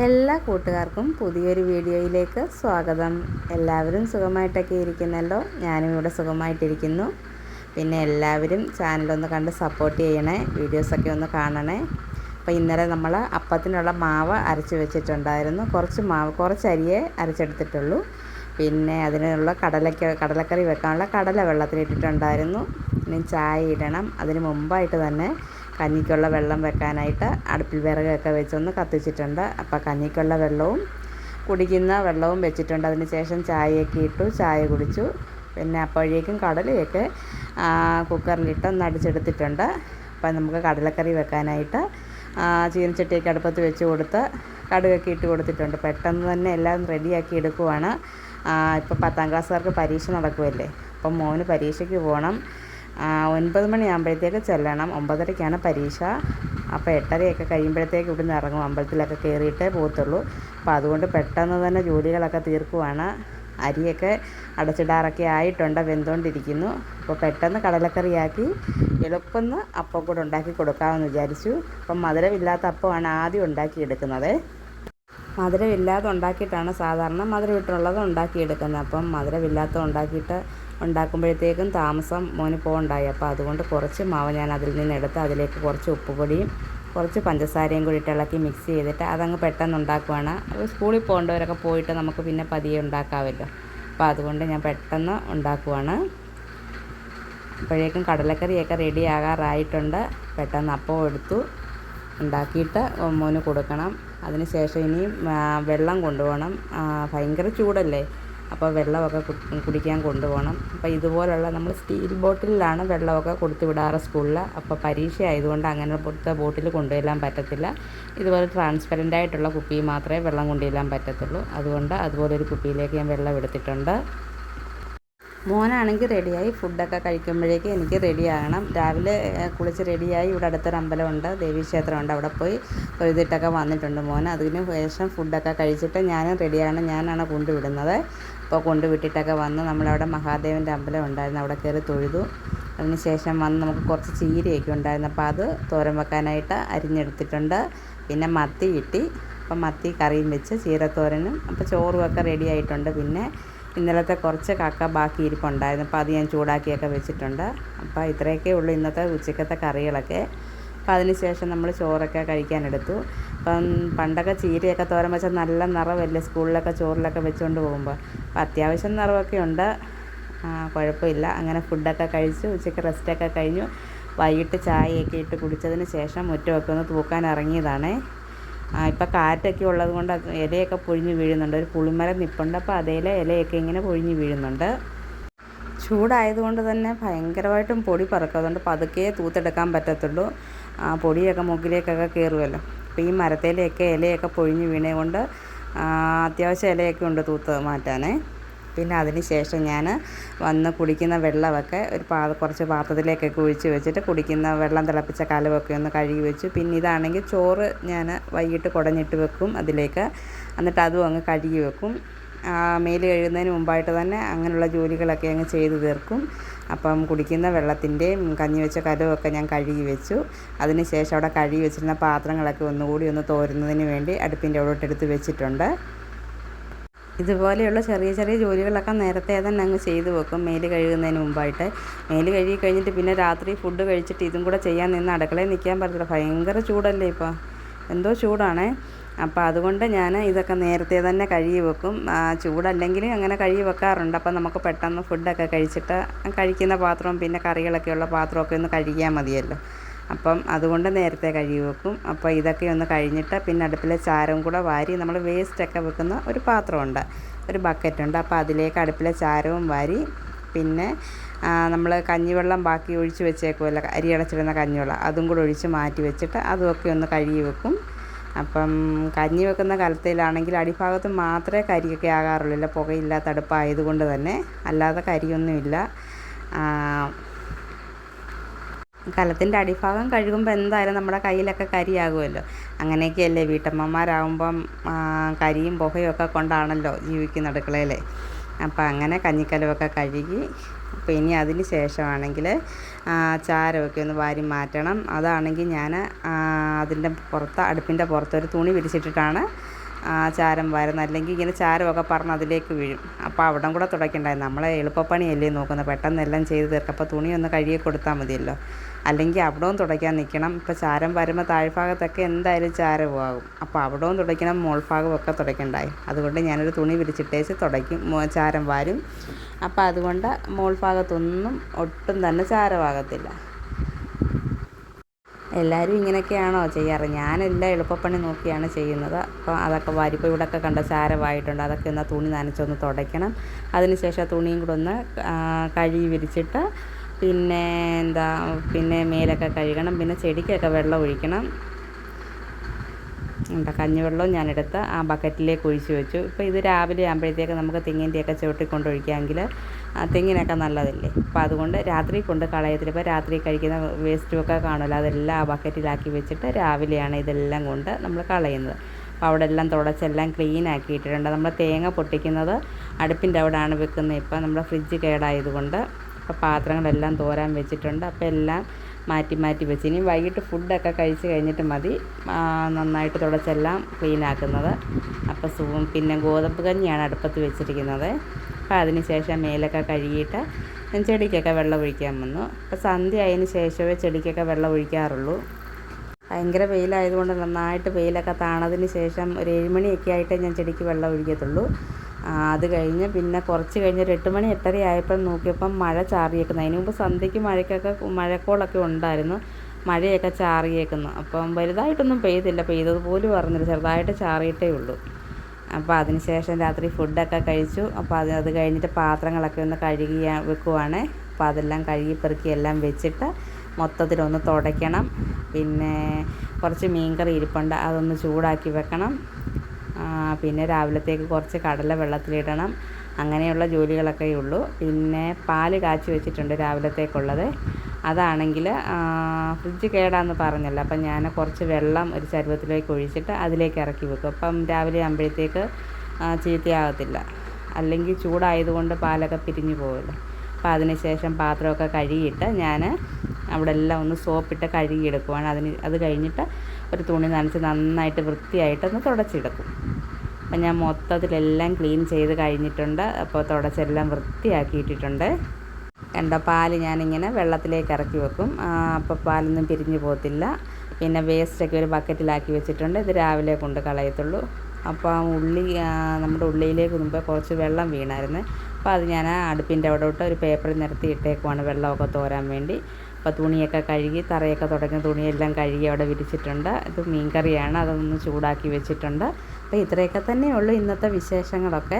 എല്ലാ കൂട്ടുകാർക്കും പുതിയൊരു വീഡിയോയിലേക്ക് സ്വാഗതം. എല്ലാവരും സുഖമായിട്ടൊക്കെ ഇരിക്കുന്നല്ലോ? ഞാനും ഇവിടെ സുഖമായിട്ടിരിക്കുന്നു. പിന്നെ എല്ലാവരും ചാനലൊന്ന് കണ്ട് സപ്പോർട്ട് ചെയ്യണേ വീഡിയോസൊക്കെ ഒന്ന് കാണണേ. അപ്പോൾ ഇന്നലെ നമ്മൾ അപ്പത്തിനുള്ള മാവ് അരച്ച് വെച്ചിട്ടുണ്ടായിരുന്നു. കുറച്ച് മാവ് കുറച്ച് അരിയെ അരച്ചെടുത്തിട്ടുള്ളൂ. പിന്നെ അതിനുള്ള കടലക്ക കടലക്കറി വെക്കാനുള്ള കടല വെള്ളത്തിലിട്ടിട്ടുണ്ടായിരുന്നു. പിന്നെ ചായ ഇടണം. അതിന് മുമ്പായിട്ട് തന്നെ കഞ്ഞിക്കുള്ള വെള്ളം വെക്കാനായിട്ട് അടുപ്പിൽ വിറകൊക്കെ വെച്ചൊന്ന് കത്തിച്ചിട്ടുണ്ട്. അപ്പോൾ കഞ്ഞിക്കുള്ള വെള്ളവും കുടിക്കുന്ന വെള്ളവും വെച്ചിട്ടുണ്ട്. അതിന് ശേഷം ചായയൊക്കെ ഇട്ടു ചായ കുടിച്ചു. പിന്നെ അപ്പോഴേക്കും കടലയൊക്കെ കുക്കറിലിട്ടൊന്ന് അടിച്ചെടുത്തിട്ടുണ്ട്. അപ്പം നമുക്ക് കടലക്കറി വെക്കാനായിട്ട് ചീനച്ചട്ടിയൊക്കെ അടുപ്പത്ത് വെച്ച് കൊടുത്ത് കടുകൊക്കെ ഇട്ട് കൊടുത്തിട്ടുണ്ട്. പെട്ടെന്ന് തന്നെ എല്ലാം റെഡിയാക്കി എടുക്കുവാണ്. ഇപ്പോൾ പത്താം ക്ലാസ്സുകാർക്ക് പരീക്ഷ നടക്കുമല്ലേ അപ്പം മോന് പരീക്ഷയ്ക്ക് പോകണം. ഒൻപത് മണിയാകുമ്പോഴത്തേക്ക് ചെല്ലണം. ഒമ്പതരയ്ക്കാണ് പരീക്ഷ. അപ്പോൾ എട്ടരയൊക്കെ കഴിയുമ്പോഴത്തേക്ക് ഇവിടുന്ന് ഇറങ്ങും. അമ്പലത്തിലൊക്കെ കയറിയിട്ടേ പോകത്തുള്ളൂ. അപ്പോൾ അതുകൊണ്ട് പെട്ടെന്ന് തന്നെ ജോലികളൊക്കെ തീർക്കുവാണ്. അരിയൊക്കെ അടച്ചിടാറൊക്കെ ആയിട്ടുണ്ട്. വെന്തുകൊണ്ടിരിക്കുന്നു അപ്പോൾ പെട്ടെന്ന് കടലക്കറിയാക്കി എളുപ്പമെന്ന് അപ്പം കൂടെ ഉണ്ടാക്കി കൊടുക്കാമെന്ന് വിചാരിച്ചു. അപ്പം മധുരമില്ലാത്ത അപ്പമാണ് ആദ്യം ഉണ്ടാക്കിയെടുക്കുന്നത്. മധുരമില്ലാതെ ഉണ്ടാക്കിയിട്ടാണ് സാധാരണ മധുരമിട്ടുള്ളത് ഉണ്ടാക്കിയെടുക്കുന്നത്. അപ്പം മധുരമില്ലാത്ത ഉണ്ടാക്കിയിട്ട് ഉണ്ടാക്കുമ്പോഴത്തേക്കും താമസം മോന് പോകണ്ടായി. അപ്പോൾ അതുകൊണ്ട് കുറച്ച് മാവ് ഞാൻ അതിൽ നിന്ന് എടുത്ത് അതിലേക്ക് കുറച്ച് ഉപ്പുപൊടിയും കുറച്ച് പഞ്ചസാരയും കൂടി ഇളക്കി മിക്സ് ചെയ്തിട്ട് അതങ്ങ് പെട്ടെന്ന് ഉണ്ടാക്കുവാണ്. സ്കൂളിൽ പോകേണ്ടവരൊക്കെ പോയിട്ട് നമുക്ക് പിന്നെ പതിയെ ഉണ്ടാക്കാമല്ലോ. അപ്പോൾ അതുകൊണ്ട് ഞാൻ പെട്ടെന്ന് ഉണ്ടാക്കുവാണ്. അപ്പോഴേക്കും കടലക്കറിയൊക്കെ റെഡി ആകാറായിട്ടുണ്ട്. പെട്ടെന്ന് അപ്പം എടുത്തു ഉണ്ടാക്കിയിട്ട് മോന് കൊടുക്കണം. അതിന് ശേഷം ഇനിയും വെള്ളം കൊണ്ടുപോകണം. ഭയങ്കര ചൂടല്ലേ? അപ്പോൾ വെള്ളമൊക്കെ കുടിക്കാൻ കൊണ്ടുപോകണം. അപ്പോൾ ഇതുപോലുള്ള നമ്മൾ സ്റ്റീൽ ബോട്ടിലാണ് വെള്ളമൊക്കെ കൊടുത്തു വിടാറ് സ്കൂളിൽ. അപ്പോൾ പരീക്ഷ ആയതുകൊണ്ട് അങ്ങനെ പുറത്തെ ബോട്ടിൽ കൊണ്ടുവരാൻ പറ്റത്തില്ല. ഇതുപോലെ ട്രാൻസ്പെറന്റ് ആയിട്ടുള്ള കുപ്പിയിൽ മാത്രമേ വെള്ളം കൊണ്ടുവരാൻ പറ്റത്തുള്ളൂ. അതുകൊണ്ട് അതുപോലെ ഒരു കുപ്പിയിലേക്ക് ഞാൻ വെള്ളം എടുത്തിട്ടുണ്ട്. മോനാണെങ്കിൽ റെഡിയായി ഫുഡൊക്കെ കഴിക്കുമ്പോഴേക്ക് എനിക്ക് റെഡിയാകണം. രാവിലെ കുളിച്ച് റെഡിയായി ഇവിടെ അടുത്തൊരു അമ്പലമുണ്ട് ദേവീക്ഷേത്രമുണ്ട്. അവിടെ പോയി തൊഴുതിട്ടൊക്കെ വന്നിട്ടുണ്ട് മോൻ അതിന് ശേഷം ഫുഡൊക്കെ കഴിച്ചിട്ട് ഞാനും റെഡിയാണ്. ഞാനാണ് കൊണ്ടുവിടുന്നത്. അപ്പോൾ കൊണ്ടുവിട്ടിട്ടൊക്കെ വന്ന് നമ്മളവിടെ മഹാദേവന്റെ അമ്പലം ഉണ്ടായിരുന്നു. അവിടെ കയറി തൊഴുതു. അതിന് ശേഷം വന്ന് നമുക്ക് കുറച്ച് ചീരയൊക്കെ ഉണ്ടായിരുന്നു. അപ്പോൾ അത് തോരൻ വെക്കാനായിട്ട് അരിഞ്ഞെടുത്തിട്ടുണ്ട്. പിന്നെ മത്തി കിട്ടി അപ്പം മത്തി കറിയും വെച്ച് ചീരത്തോരനും. അപ്പോൾ ചോറും ഒക്കെ റെഡി ആയിട്ടുണ്ട് പിന്നെ ഇന്നലത്തെ കുറച്ച് കക്ക ബാക്കി ഇരിപ്പുണ്ടായിരുന്നു. അപ്പോൾ അത് ഞാൻ ചൂടാക്കിയൊക്കെ വെച്ചിട്ടുണ്ട്. അപ്പോൾ ഇത്രയൊക്കെ ഉള്ളൂ ഇന്നത്തെ ഉച്ചക്കത്തെ കറികളൊക്കെ. അപ്പോൾ അതിന് ശേഷം നമ്മൾ ചോറൊക്കെ കഴിക്കാനെടുത്തു അപ്പം പണ്ടൊക്കെ ചീരയൊക്കെ തോരൻ വെച്ചാൽ നല്ല നിറവല്ലേ സ്കൂളിലൊക്കെ ചോറിലൊക്കെ വെച്ചുകൊണ്ട് പോകുമ്പോൾ. അപ്പോൾ അത്യാവശ്യം നിറവൊക്കെ ഉണ്ട്. കുഴപ്പമില്ല. അങ്ങനെ ഫുഡൊക്കെ കഴിച്ചു. ഉച്ചയ്ക്ക് റെസ്റ്റൊക്കെ കഴിഞ്ഞു. വൈകിട്ട് ചായയൊക്കെ ഇട്ട് കുടിച്ചതിന് ശേഷം മുറ്റമൊക്കെ ഒന്ന് തൂക്കാൻ ഇറങ്ങിയതാണേ. ഇപ്പം കാറ്റൊക്കെ ഉള്ളത് കൊണ്ട് ഇലയൊക്കെ പൊഴിഞ്ഞ് വീഴുന്നുണ്ട്. ഒരു പുളിമരം നിൽപ്പുണ്ട് അപ്പോൾ അതേലെ ഇലയൊക്കെ ഇങ്ങനെ പൊഴിഞ്ഞ് വീഴുന്നുണ്ട്. ചൂടായതുകൊണ്ട് തന്നെ ഭയങ്കരമായിട്ടും പൊടി പറക്കും. അതുകൊണ്ട് പതുക്കെ തൂത്തെടുക്കാൻ പറ്റത്തുള്ളൂ. ആ പൊടിയൊക്കെ മുകളിലേക്കൊക്കെ കയറുമല്ലോ അപ്പോൾ ഈ മരത്തിലെയൊക്കെ ഇലയൊക്കെ പൊഴിഞ്ഞ് വീണേ കൊണ്ട് അത്യാവശ്യം ഇലയൊക്കെ ഉണ്ട് തൂത്ത് മാറ്റാനേ. പിന്നെ അതിന് ശേഷം ഞാൻ വന്ന് കുടിക്കുന്ന വെള്ളമൊക്കെ ഒരു പാ കുറച്ച് പാത്രത്തിലേക്കൊക്കെ ഒഴിച്ച് വെച്ചിട്ട് കുടിക്കുന്ന വെള്ളം തിളപ്പിച്ച കലവൊക്കെ ഒന്ന് കഴുകി വെച്ചു. പിന്നെ ഇതാണെങ്കിൽ ചോറ് ഞാൻ വൈകിട്ട് കുടഞ്ഞിട്ട് വെക്കും അതിലേക്ക്. എന്നിട്ട് അതും അങ്ങ് കഴുകി വെക്കും. മേൽ കഴുകുന്നതിന് മുമ്പായിട്ട് തന്നെ അങ്ങനെയുള്ള ജോലികളൊക്കെ അങ്ങ് ചെയ്തു തീർക്കും. അപ്പം കുടിക്കുന്ന വെള്ളത്തിന്റെയും കഞ്ഞി വെച്ച കലവുമൊക്കെ ഞാൻ കഴുകി വെച്ചു. അതിന് ശേഷം അവിടെ കഴുകി വെച്ചിരുന്ന പാത്രങ്ങളൊക്കെ ഒന്നുകൂടി ഒന്ന് തോരുന്നതിന് വേണ്ടി അടുപ്പിന്റെ അവിടോട്ടെടുത്ത് വെച്ചിട്ടുണ്ട്. ഇതുപോലെയുള്ള ചെറിയ ചെറിയ ജോലികളൊക്കെ നേരത്തെ തന്നെ അങ്ങ് ചെയ്തു വെക്കും. മേൽ കഴുകുന്നതിന് മുമ്പായിട്ട്. മേൽ കഴുകി കഴിഞ്ഞിട്ട് പിന്നെ രാത്രി ഫുഡ് കഴിച്ചിട്ട് ഇതും കൂടെ ചെയ്യാൻ നിന്ന് അടുക്കളയിൽ നിൽക്കാൻ പറ്റില്ല ഭയങ്കര ചൂടല്ലേ ഇപ്പോൾ എന്തോ ചൂടാണേ. അപ്പോൾ അതുകൊണ്ട് ഞാൻ ഇതൊക്കെ നേരത്തെ തന്നെ കഴുകി വെക്കും. ചൂടല്ലെങ്കിൽ അങ്ങനെ കഴുകി വെക്കാറുണ്ട്. അപ്പോൾ നമുക്ക് പെട്ടെന്ന് ഫുഡൊക്കെ കഴിച്ചിട്ട് കഴിക്കുന്ന പാത്രവും പിന്നെ കറികളൊക്കെയുള്ള പാത്രമൊക്കെ ഒന്ന് കഴുകിയാൽ മതിയല്ലോ. അപ്പം അതുകൊണ്ട് നേരത്തെ കഴുകി വെക്കും. അപ്പോൾ ഇതൊക്കെ ഒന്ന് കഴിഞ്ഞിട്ട് പിന്നെ അടുപ്പിലെ ചാരം കൂടെ വാരി നമ്മൾ വേസ്റ്റൊക്കെ വെക്കുന്ന ഒരു പാത്രമുണ്ട് ഒരു ബക്കറ്റുണ്ട്. അപ്പോൾ അതിലേക്ക് അടുപ്പിലെ ചാരവും വാരി പിന്നെ നമ്മൾ കഞ്ഞിവെള്ളം ബാക്കി ഒഴിച്ച് വെച്ചേക്കുമല്ലോ അരി അടച്ചിടുന്ന കഞ്ഞിവെള്ളം അതും കൂടെ ഒഴിച്ച് മാറ്റി വെച്ചിട്ട് അതുമൊക്കെ ഒന്ന് കഴുകി വെക്കും. അപ്പം കഞ്ഞി വെക്കുന്ന കലത്തിലാണെങ്കിൽ അടിഭാഗത്ത് മാത്രമേ കരിയൊക്കെ ആകാറുള്ളൂ. പുകയില്ലാത്ത അടുപ്പായതുകൊണ്ട് തന്നെ. അല്ലാതെ കരിയൊന്നുമില്ല. കലത്തിന്റെ അടിഭാഗം കഴുകുമ്പോൾ എന്തായാലും നമ്മുടെ കയ്യിലൊക്കെ കരിയാകുമല്ലോ. അങ്ങനെയൊക്കെയല്ലേ വീട്ടമ്മമാരാകുമ്പം കരിയും പുകയും ഒക്കെ കൊണ്ടാണല്ലോ ജീവിക്കുന്ന അടുക്കളയിൽ അപ്പോൾ അങ്ങനെ കഞ്ഞിക്കലമൊക്കെ കഴുകി അപ്പോൾ ഇനി അതിന് ശേഷമാണെങ്കിൽ ചാരമൊക്കെ ഒന്ന് വാരി മാറ്റണം. അതാണെങ്കിൽ ഞാൻ അതിന്റെ പുറത്ത് അടുപ്പിന്റെ പുറത്തൊരു തുണി വിരിച്ചിട്ടിട്ടാണ് ആ, ചാരം വരുന്നത് അല്ലെങ്കിൽ ഇങ്ങനെ ചാരമൊക്കെ പറഞ്ഞ് അതിലേക്ക് വീഴും. അപ്പോൾ അവിടം കൂടെ തുടയ്ക്കണ്ടായി നമ്മളെ എളുപ്പപ്പണിയല്ലേ നോക്കുന്നത്. പെട്ടെന്ന് എല്ലാം ചെയ്ത് തീർക്കാം. അപ്പോൾ തുണി ഒന്ന് കഴുകി കൊടുത്താൽ മതിയല്ലോ. അല്ലെങ്കിൽ അവിടവും തുടയ്ക്കാൻ നിൽക്കണം. ഇപ്പോൾ ചാരം വരുമ്പോൾ താഴ്ഭാഗത്തൊക്കെ എന്തായാലും ചാരമാകും അപ്പോൾ അവിടവും തുടയ്ക്കണം. മോൾഭാഗവും ഒക്കെ തുടയ്ക്കണ്ടായി. അതുകൊണ്ട് ഞാനൊരു തുണി വിരിച്ചിട്ടേച്ച് തുടയ്ക്കും. ചാരം വാരും. അപ്പോൾ അതുകൊണ്ട് മോൾഭാഗത്തൊന്നും ഒട്ടും തന്നെ ചാരമാകത്തില്ല എല്ലാവരും ഇങ്ങനെയൊക്കെയാണോ ചെയ്യാറ്? ഞാനെല്ലാം എളുപ്പപ്പണി നോക്കിയാണ് ചെയ്യുന്നത്. അപ്പോൾ അതൊക്കെ വാരിപ്പോൾ ഇവിടെയൊക്കെ കണ്ട ചാരമായിട്ടുണ്ട് അതൊക്കെ എന്നാൽ തുണി നനച്ചൊന്ന് തുടയ്ക്കണം. അതിനുശേഷം തുണിയും കൂടെ ഒന്ന് കഴുകി വിരിച്ചിട്ട് പിന്നെ എന്താ പിന്നെ മേലൊക്കെ കഴുകണം. പിന്നെ ചെടിക്കൊക്കെ വെള്ളം ഒഴിക്കണം. ഉണ്ട് കഞ്ഞിവെള്ളവും ഞാനെടുത്ത് ആ ബക്കറ്റിലേക്ക് ഒഴിച്ച് വെച്ചു. ഇപ്പോൾ ഇത് രാവിലെ ആകുമ്പോഴത്തേക്ക് നമുക്ക് തെങ്ങിന്റെയൊക്കെ ചവിട്ടി കൊണ്ടൊഴിക്കാമെങ്കിൽ ആ തെങ്ങിനൊക്കെ നല്ലതല്ലേ? അപ്പോൾ അതുകൊണ്ട് രാത്രി കൊണ്ട് കളയത്തില്ല. ഇപ്പോൾ രാത്രി കഴിക്കുന്ന വേസ്റ്റുമൊക്കെ കാണുമല്ലോ അതെല്ലാം ആ ബക്കറ്റിലാക്കി വെച്ചിട്ട് രാവിലെയാണ് ഇതെല്ലാം കൊണ്ട് നമ്മൾ കളയുന്നത്. അപ്പോൾ അവിടെ എല്ലാം തുടച്ചെല്ലാം ക്ലീൻ ആക്കിയിട്ടുണ്ട് നമ്മൾ തേങ്ങ പൊട്ടിക്കുന്നത് അടുപ്പിന്റെ അവിടെയാണ് വെക്കുന്നത്. ഇപ്പം നമ്മുടെ ഫ്രിഡ്ജ് കേടായതുകൊണ്ട് അപ്പോൾ പാത്രങ്ങളെല്ലാം തോരാൻ വെച്ചിട്ടുണ്ട്. അപ്പോൾ എല്ലാം മാറ്റി മാറ്റി വെച്ച്. ഇനി വൈകിട്ട് ഫുഡൊക്കെ കഴിച്ച് കഴിഞ്ഞിട്ട് മതി. നന്നായിട്ട് തുടച്ചെല്ലാം ക്ലീൻ ആക്കുന്നത് അപ്പോൾ സൂ പിന്നെ ഗോതമ്പ് കഞ്ഞിയാണ് അടുപ്പത്ത് വെച്ചിരിക്കുന്നത്. അപ്പോൾ അതിന് ശേഷം മേലൊക്കെ കഴുകിയിട്ട് ചെടിക്കൊക്കെ വെള്ളം ഒഴിക്കാൻ വന്നു. അപ്പോൾ സന്ധ്യ ആയതിന് ശേഷമേ ചെടിക്കൊക്കെ വെള്ളം ഒഴിക്കാറുള്ളൂ. ഭയങ്കര വെയിലായതുകൊണ്ട് നന്നായിട്ട് വെയിലൊക്കെ താണതിന് ശേഷം ഒരു ഏഴുമണിയൊക്കെ ആയിട്ടേ ഞാൻ ചെടിക്ക് വെള്ളം ഒഴിക്കത്തുള്ളൂ. അത് കഴിഞ്ഞ് പിന്നെ കുറച്ച് കഴിഞ്ഞ് ഒരു എട്ട് മണി എട്ടര ആയപ്പോൾ നോക്കിയപ്പം മഴ ചാറിയേക്കുന്നു. അതിന് മുമ്പ് സന്ധ്യയ്ക്ക് മഴയ്ക്കൊക്കെ മഴക്കോളൊക്കെ ഉണ്ടായിരുന്നു. മഴയൊക്കെ ചാറിയേക്കുന്നു. അപ്പം വലുതായിട്ടൊന്നും പെയ്തില്ല. പെയ്തതുപോലും അറിഞ്ഞില്ല. ചെറുതായിട്ട് ചാറിയിട്ടേ ഉള്ളൂ. അപ്പോൾ അതിന് ശേഷം രാത്രി ഫുഡൊക്കെ കഴിച്ചു. അപ്പോൾ അത് അത് കഴിഞ്ഞിട്ട് പാത്രങ്ങളൊക്കെ ഒന്ന് കഴുകി വെക്കുവാണ്. അപ്പോൾ അതെല്ലാം കഴുകി പെറുക്കി എല്ലാം വെച്ചിട്ട് മൊത്തത്തിലൊന്ന് തുടയ്ക്കണം. പിന്നെ കുറച്ച് മീൻകറി ഇരിപ്പുണ്ട്. അതൊന്ന് ചൂടാക്കി വെക്കണം. പിന്നെ രാവിലത്തേക്ക് കുറച്ച് കടല വെള്ളത്തിലിടണം. അങ്ങനെയുള്ള ജോലികളൊക്കെ ഉള്ളൂ. പിന്നെ പാൽ കാച്ചി വെച്ചിട്ടുണ്ട് രാവിലത്തേക്കുള്ളത്. അതാണെങ്കിൽ ഫ്രിഡ്ജ് കേടാന്ന് പറഞ്ഞല്ലോ. അപ്പം ഞാൻ കുറച്ച് വെള്ളം ഒരു ചരുവത്തിലേക്ക് ഒഴിച്ചിട്ട് അതിലേക്ക് ഇറക്കി വെക്കും. അപ്പം രാവിലെ ആകുമ്പോഴത്തേക്ക് ചീത്തയാകത്തില്ല. അല്ലെങ്കിൽ ചൂടായതുകൊണ്ട് പാലൊക്കെ പിരിഞ്ഞു പോകുമല്ലോ അപ്പം അതിന് ശേഷം പാത്രമൊക്കെ കഴുകിയിട്ട് ഞാൻ അവിടെ എല്ലാം ഒന്ന് സോപ്പിട്ട് കഴുകിയെടുക്കുവാണ്. അതിന് അത് കഴിഞ്ഞിട്ട് ഒരു തുണി നനച്ച് നന്നായിട്ട് വൃത്തിയായിട്ടൊന്ന് തുടച്ചെടുക്കും അപ്പം ഞാൻ മൊത്തത്തിലെല്ലാം ക്ലീൻ ചെയ്ത് കഴിഞ്ഞിട്ടുണ്ട്. അപ്പോൾ തുടച്ചെല്ലാം വൃത്തിയാക്കിയിട്ടിട്ടുണ്ട്. കണ്ട പാൽ ഞാനിങ്ങനെ വെള്ളത്തിലേക്ക് ഇറക്കി വെക്കും. അപ്പോൾ പാലൊന്നും പിരിഞ്ഞു പോകത്തില്ല. പിന്നെ വേസ്റ്റൊക്കെ ഒരു ബക്കറ്റിലാക്കി വെച്ചിട്ടുണ്ട്. ഇത് രാവിലെ കൊണ്ട് കളയത്തുള്ളൂ. അപ്പോൾ ആ ഉള്ളി നമ്മുടെ ഉള്ളിയിലേക്ക് മുമ്പേ കുറച്ച് വെള്ളം വീണായിരുന്നു. അപ്പോൾ അത് ഞാൻ അടുപ്പിന്റെ അവിടെ വിട്ട് ഒരു പേപ്പറിൽ നിരത്തി ഇട്ടേക്കുവാണ് വെള്ളമൊക്കെ തോരാൻ വേണ്ടി. അപ്പോൾ തുണിയൊക്കെ കഴുകി തറയൊക്കെ തുടങ്ങിയ തുണിയെല്ലാം കഴുകി അവിടെ വിരിച്ചിട്ടുണ്ട്. ഇത് മീൻ കറിയാണ് അതൊന്ന് ചൂടാക്കി വെച്ചിട്ടുണ്ട്. അപ്പോൾ ഇത്രയൊക്കെ തന്നെയുള്ളൂ ഇന്നത്തെ വിശേഷങ്ങളൊക്കെ.